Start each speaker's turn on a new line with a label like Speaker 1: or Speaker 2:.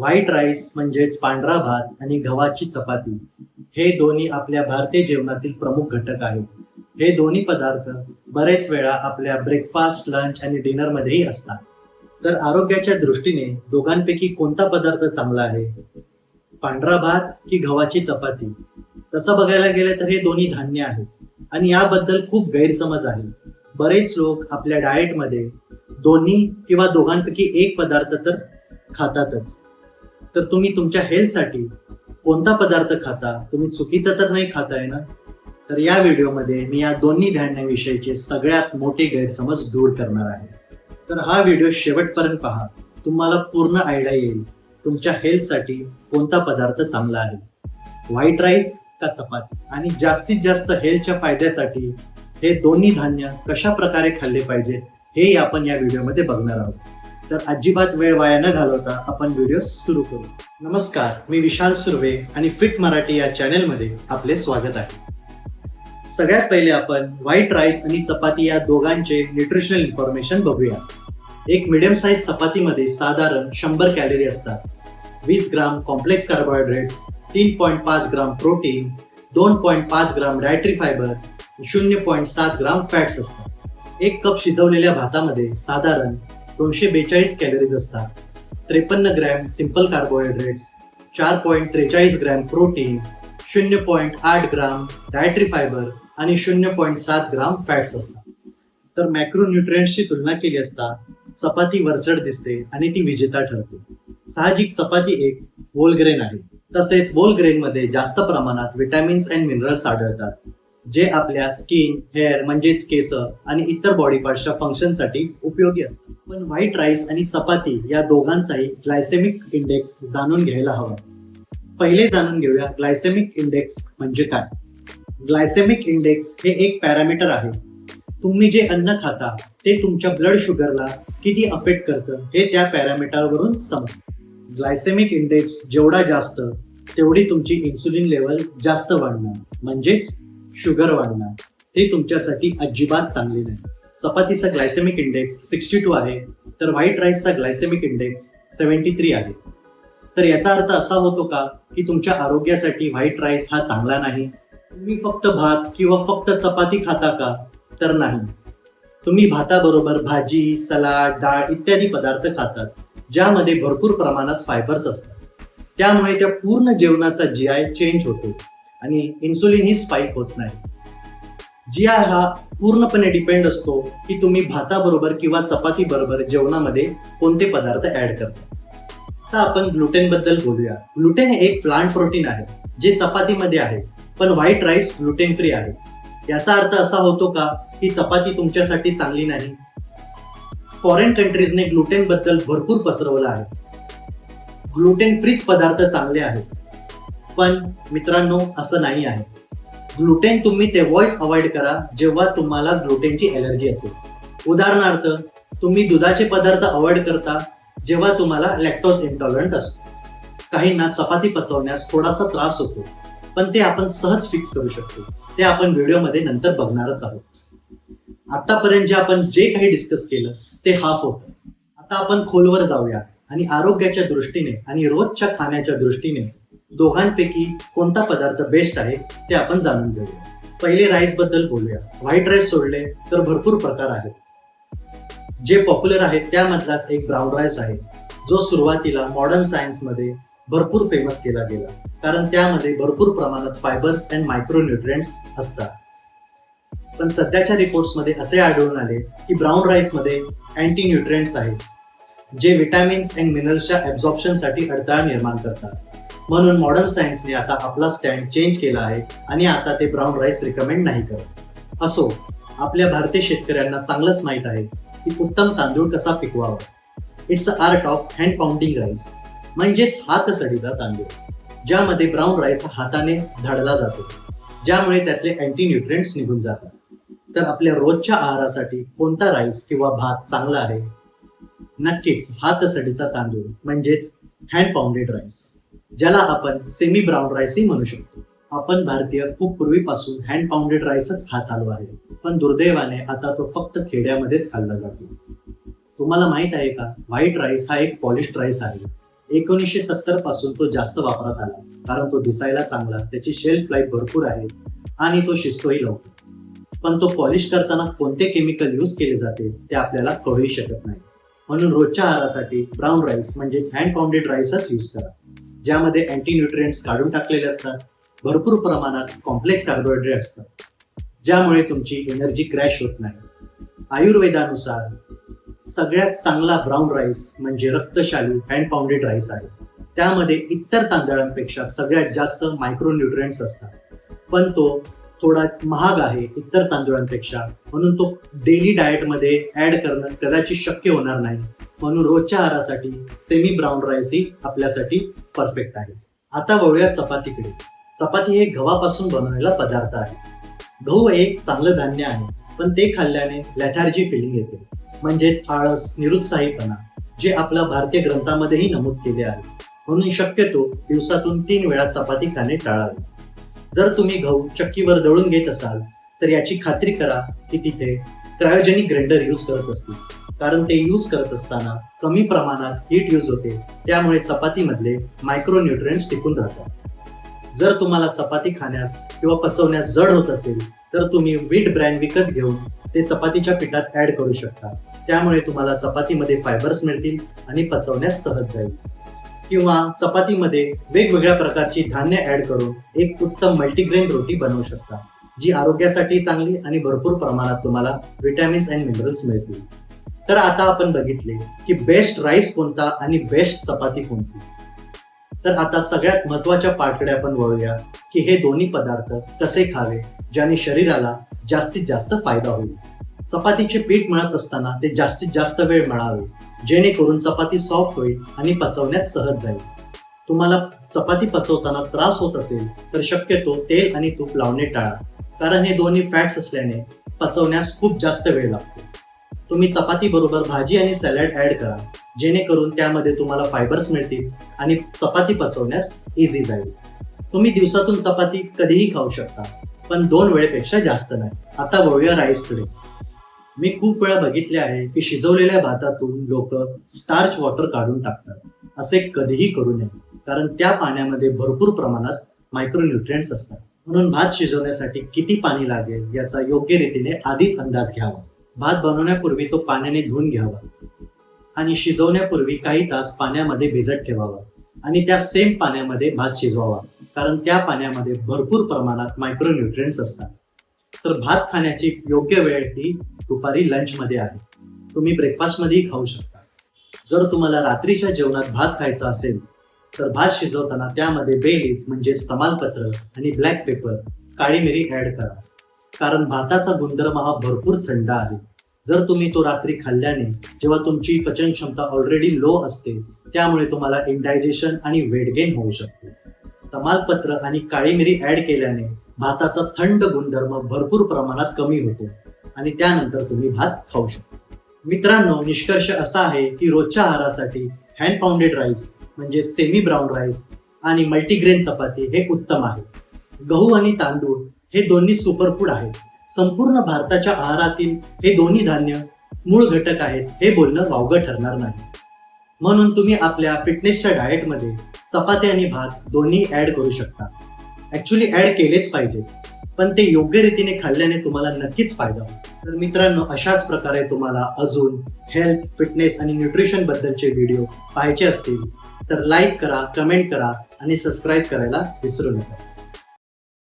Speaker 1: White rice म्हणजेच पांढरा भात आणि गव्हाची चपाती हे दोन्ही आपल्या भारतीय जेवणातील प्रमुख घटक आहेत. हे दोन्ही पदार्थ बरेच वेळा आपल्या ब्रेकफास्ट लंच आणि डिनरमध्येही असतात. तर आरोग्याच्या दृष्टीने दोघांपैकी कोणता पदार्थ चांगला आहे? पांढरा भात की गव्हाची चपाती? तसं बघायला गेलं तर हे दोन्ही धान्य आहेत आणि याबद्दल खूप गैरसमज आहे. बरेच लोक आपल्या डाएटमध्ये दोन्ही किंवा दोघांपैकी एक पदार्थ तर खातातच. तर तुम्ही तुमच्या हेल्थसाठी कोणता पदार्थ खाता? तुम्ही चुकीचा तर नाही खाताय ना? तर या व्हिडिओमध्ये मी या दोन्ही धान्याविषयीचे सगळ्यात मोठे गैरसमज दूर करणार आहे. तर हा व्हिडिओ शेवटपर्यंत पहा. तुम्हाला पूर्ण आयडिया येईल तुमच्या हेल्थसाठी कोणता पदार्थ चांगला आहे. व्हाईट राईस का चपाती? आणि जास्तीत जास्त हेल्थच्या फायद्यासाठी हे दोन्ही धान्य कशा प्रकारे खाल्ले पाहिजे हे आपण या व्हिडिओमध्ये बघणार आहोत. तर अजिबात वेळ वाया न घालवता आपण व्हिडिओ सुरू करू. नमस्कार मी विशाल सुर्वे आणि फिट मराठी या चॅनेलमध्ये आपले स्वागत आहे. सगळ्यात पहिले आपण व्हाईट राईस आणि चपाती या दोघांचे न्यूट्रिशनल इन्फॉर्मेशन बघूया. एक मिडियम साईज चपातीमध्ये साधारण शंभर कॅलरी असतात. वीस ग्राम कॉम्प्लेक्स कार्बोहायड्रेट्स तीन पॉईंट पाच ग्राम प्रोटीन दोन पॉईंट पाच ग्राम डायट्री फायबर शून्य पॉईंट सात ग्राम फॅट्स असतात. एक कप शिजवलेल्या भातामध्ये साधारण दोनशे बेचाळीस कॅलरीज असतात. त्रेपन्न ग्रॅम सिंपल कार्बोहायड्रेट्स चार पॉईंट त्रेचाळीस ग्रॅम प्रोटीन शून्य पॉईंट आठ ग्राम डायट्री फायबर आणि शून्य पॉईंट सात ग्राम फॅट्स असतात. तर मॅक्रोन्युट्रियंट्सची तुलना केली असता चपाती वरचढ दिसते आणि ती विजेता ठरते. साहजिक चपाती एक होल ग्रेन आहे. तसेच होल ग्रेनमध्ये जास्त प्रमाणात विटॅमिन्स अँड मिनरल्स आढळतात. जे आपल्या स्किन हेअर म्हणजेच केस आणि इतर बॉडी पार्टच्या फंक्शनसाठी उपयोगी असतात. पण व्हाईट राईस आणि चपाती या दोघांचाही ग्लायसेमिक इंडेक्स जाणून घ्यायला हवा. पहिले जाणून घेऊया ग्लायसेमिक इंडेक्स म्हणजे काय? ग्लायसेमिक इंडेक्स हे एक पॅरामीटर आहे. तुम्ही जे अन्न खाता ते तुमच्या ब्लड शुगरला किती अफेक्ट करतं हे त्या पॅरामीटरवरून समजतं. ग्लायसेमिक इंडेक्स जेवढा जास्त तेवढी तुमची इन्सुलिन लेवल जास्त वाढणार. म्हणजेच शुगर वाढणार. हे तुमच्यासाठी अजिबात चांगले नाही. चपातीचा ग्लायसेमिक इंडेक्स सिक्स्टी टू आहे तर व्हाईट राईसचा ग्लायसेमिक इंडेक्स सेवन्टी थ्री आहे. तर याचा अर्थ असा होतो का की तुमच्या आरोग्यासाठी व्हाईट राईस हा चांगला नाही. तुम्ही फक्त भात किंवा फक्त चपाती खाता का? तर नाही. तुम्ही भाताबरोबर भाजी सलाड डाळ इत्यादी पदार्थ खातात ज्यामध्ये भरपूर प्रमाणात फायबर्स असतात. त्यामुळे त्या पूर्ण जेवणाचा जी आय चेंज होतो. आणि इन्सुलिन ही स्पाईक होत नाही. जी आय हा पूर्णपणे डिपेंड असतो की तुम्ही भाताबरोबर किंवा चपाती बरोबर जेवणामध्ये कोणते पदार्थ ऍड करता. आता आपण ग्लुटेन बद्दल बोलूया. ग्लुटेन हे एक प्लांट प्रोटीन आहे जे चपातीमध्ये आहे पण व्हाईट राईस ग्लुटेन फ्री आहे. याचा अर्थ असा होतो का की चपाती तुमच्यासाठी चांगली नाही? फॉरेन कंट्रीजने ग्लुटेन बद्दल भरपूर पसरवलं आहे. ग्लुटेन फ्रीच पदार्थ चांगले आहेत. पण मित्रांनो असं नाही आहे. ग्लुटेन तुम्ही तेव्हाच अवॉइड करा जेव्हा तुम्हाला ग्लुटेनची एलर्जी असेल. उदाहरणार्थ तुम्ही दुधाचे पदार्थ अवॉइड करता जेव्हा तुम्हाला लॅक्टोज इंटॉलरंट असतो. काहींना चपाती पचवण्यास थोडासा त्रास होतो पण ते आपण सहज फिक्स करू शकतो. ते आपण व्हिडिओमध्ये नंतर बघणारच आहोत. आतापर्यंत जे आपण जे काही डिस्कस केलं ते हाफ होतं. आता आपण खोलवर जाऊया आणि आरोग्याच्या दृष्टीने आणि रोजच्या खाण्याच्या दृष्टीने दोघांपैकी कोणता पदार्थ बेस्ट आहे ते आपण जाणून घेऊया. पहिले राईसबद्दल बोलूया. व्हाईट राईस सोडले तर भरपूर प्रकार आहेत. जे पॉप्युलर आहेत त्यामधलाच एक ब्राऊन राईस आहे. जो सुरुवातीला मॉडर्न सायन्समध्ये भरपूर फेमस केला गेला. कारण त्यामध्ये भरपूर प्रमाणात फायबर्स अँड मायक्रोन्युट्रिएंट्स असतात. पण सध्याच्या रिपोर्ट्समध्ये असे आढळून आले की ब्राऊन राईसमध्ये अँटी न्यूट्रिएंट्स आहेत. जे विटॅमिन्स अँड मिनरल्सच्या ॲब्झॉर्प्शनसाठी अडथळा निर्माण करतात. म्हणून मॉडर्न सायन्सने आता आपला स्टँड चेंज केला आहे आणि आता ते ब्राऊन राईस रिकमेंड नाही करत. असो आपल्या भारतीय शेतकऱ्यांना चांगलंच माहीत आहे की उत्तम तांदूळ कसा पिकवावा. It's a art of hand pounding rice म्हणजेच हातसडीचा तांदूळ. ज्यामध्ये ब्राऊन राईस हा हाताने झाडला जातो. ज्यामुळे त्यातले अँटी न्यूट्रिएंट्स निघून जातात. तर आपल्या रोजच्या आहारासाठी कोणता राईस किंवा भात चांगला आहे? नक्कीच हातसडीचा तांदूळ म्हणजेच हँड पाउंडेड राईस ज्याला आपण सेमी ब्राऊन राईसही म्हणू शकतो. आपण भारतीय खूप पूर्वीपासून हँड पाऊंडेड राईसच खात आलो आहे. पण दुर्दैवाने आता तो फक्त खेड्यामध्येच खाल्ला जातो. तुम्हाला माहीत आहे का? व्हाईट राईस हा एक पॉलिश राईस आहे. एकोणीसशे सत्तरपासून तो जास्त वापरात आला. कारण तो दिसायला चांगला त्याची शेल्फ लाईफ भरपूर आहे आणि तो शिजतोही लवकर. पण तो पॉलिश करताना कोणते केमिकल यूज केले जाते ते आपल्याला कळूही शकत नाही. म्हणून रोजच्या आहारासाठी ब्राऊन राईस म्हणजेच हँड पाऊंडेड राईसच यूज करा. ज्यामध्ये अँटी न्यूट्रिएंट्स काढून टाकलेले असतात. भरपूर प्रमाणात कॉम्प्लेक्स कार्बोहायड्रेट असतात. ज्यामुळे तुमची एनर्जी क्रॅश होत नाही. आयुर्वेदानुसार सगळ्यात चांगला ब्राऊन राईस म्हणजे रक्तशालू हँड पाऊंडेड राईस आहे. त्यामध्ये इतर तांदळांपेक्षा सगळ्यात जास्त मायक्रो न्यूट्रिएंट्स असतात. पण तो थोडा महाग आहे इतर तांदूळांपेक्षा. म्हणून तो डेली डाएटमध्ये ॲड करणं कदाचित शक्य होणार नाही. म्हणून रोजच्या आहारासाठी सेमी ब्राऊन राईस ही आपल्यासाठी परफेक्ट आहे. आता वळूया चपातीकडे. चपाती हे गव्हापासून बनवलेला पदार्थ आहे. गहू एक चांगलं धान्य आहे पण ते खाल्ल्याने लॅथार्जी फिलिंग येते. म्हणजेच आळस निरुत्साहीपणा जे आपल्या भारतीय ग्रंथामध्येही नमूद केले आहे. म्हणून शक्यतो दिवसातून तीन वेळा चपाती खाणे टाळावे. जर तुम्ही गहू चक्कीवर दळून घेत असाल तर याची खात्री करा की तिथे क्रायोजेनिक ग्राइंडर यूज करत असतील. कारण ते यूज करत असताना कमी प्रमाणात हीट यूज होते. त्यामुळे चपातीमधले मायक्रोन्युट्रिएंट्स टिकून राहतात. जर तुम्हाला चपाती खाण्यास किंवा पचवण्यास जड होत असेल तर तुम्ही व्हीट ब्रँड विकत घेऊन ते चपातीच्या पिठात ऍड करू शकता. त्यामुळे तुम्हाला चपातीमध्ये फायबर्स मिळतील आणि पचवण्यास सहज जाईल. किंवा चपातीमध्ये वेगवेगळ्या प्रकारची धान्य ऍड करून एक उत्तम मल्टीग्रेन रोटी बनवू शकता जी आरोग्यासाठी चांगली आणि भरपूर प्रमाणात तुम्हाला व्हिटॅमिन्स अँड मिनरल्स मिळतील. तर आता आपण बघितले की बेस्ट राईस कोणता आणि बेस्ट चपाती कोणती? तर आता सगळ्यात महत्त्वाच्या पार्टकडे आपण वळूया की हे दोन्ही पदार्थ कसे खावे ज्याने शरीराला जास्तीत जास्त फायदा होईल. चपातीचे पीठ मळत असताना ते जास्तीत जास्त वेळ मळावे जेणेकरून चपाती सॉफ्ट होईल आणि पचवण्यास सहज जाईल. तुम्हाला चपाती पचवताना त्रास होत असेल तर शक्यतो तेल आणि तूप लावणे टाळा कारण हे दोन्ही फॅट्स असल्याने पचवण्यास खूप जास्त वेळ लागतो. तुम्ही चपाती बरोबर भाजी आणि सॅलड ऍड करा. जेणेकरून त्यामध्ये तुम्हाला फायबर्स मिळतील आणि चपाती पचवण्यास इझी जाईल. तुम्ही दिवसातून चपाती कधीही खाऊ शकता पण दोन वेळेपेक्षा जास्त नाही. आता वळूया राईसकडे मी खूप वेळा बघितले आहे की शिजवलेल्या भातातून लोक स्टार्च वॉटर काढून टाकतात. असे कधीही करू नये कारण त्या पाण्यामध्ये भरपूर प्रमाणात मायक्रोन्युट्रिएंट्स असतात. म्हणून भात शिजवण्यासाठी किती पाणी लागेल याचा योग्य रीतीने आधीच अंदाज घ्यावा. भात बनवण्यापूर्वी तो पाण्याने धुवून घ्यावा आणि शिजवण्यापूर्वी काही तास पाण्यामध्ये भिजत ठेवावा आणि त्या सेम पाण्यामध्ये भात शिजवावा. कारण त्या पाण्यामध्ये भरपूर प्रमाणात मायक्रोन्युट्रिएंट्स असतात. तर भात खाण्याची योग्य वेळ ही दुपारी लंचमध्ये आहे. तुम्ही ब्रेकफास्टमध्येही खाऊ शकता. जर तुम्हाला रात्रीच्या जेवणात भात खायचा असेल तर भात शिजवताना त्यामध्ये बे लीफ म्हणजेच तमालपत्र आणि ब्लॅक पेपर काळी मिरी ऍड करा. कारण भाताचा गुणधर्म हा भरपूर थंड आहे. जर तुम्ही तो रात्री खाल्ल्याने जेव्हा तुमची पचन क्षमता ऑलरेडी लो असते त्यामुळे तुम्हाला इंडायजेशन आणि वेट गेन होऊ शकते. तमालपत्र आणि काळी मिरी ऍड केल्याने भाताचा थंड गुणधर्म भरपूर प्रमाणात कमी होतो आणि त्यानंतर तुम्ही भात खाऊ शकता. मित्रांनो निष्कर्ष असा आहे की रोजच्या आहारासाठी हँड पाऊंडेड राईस म्हणजे सेमी ब्राऊन राईस आणि मल्टीग्रेन चपाती हे उत्तम आहे. गहू आणि तांदूळ हे दोन्ही सुपरफूड आहेत. संपूर्ण भारताच्या आहारातील हे दोन्ही धान्य मूळ घटक आहेत हे बोलणं वावगं ठरणार नाही. म्हणून तुम्ही आपल्या फिटनेसच्या डाएटमध्ये चपाती आणि भात दोन्ही ऍड करू शकता. ऍक्च्युली ऍड केलेच पाहिजे. पण ते योग्य रीतीने खाल्ल्याने तुम्हाला नक्कीच फायदा होईल. तर मित्रांनो अशाच प्रकारे तुम्हाला अजून हेल्थ फिटनेस आणि न्यूट्रिशन बद्दलचे व्हिडिओ पाहायचे असतील तर लाईक करा कमेंट करा आणि सबस्क्राईब करायला विसरू नका.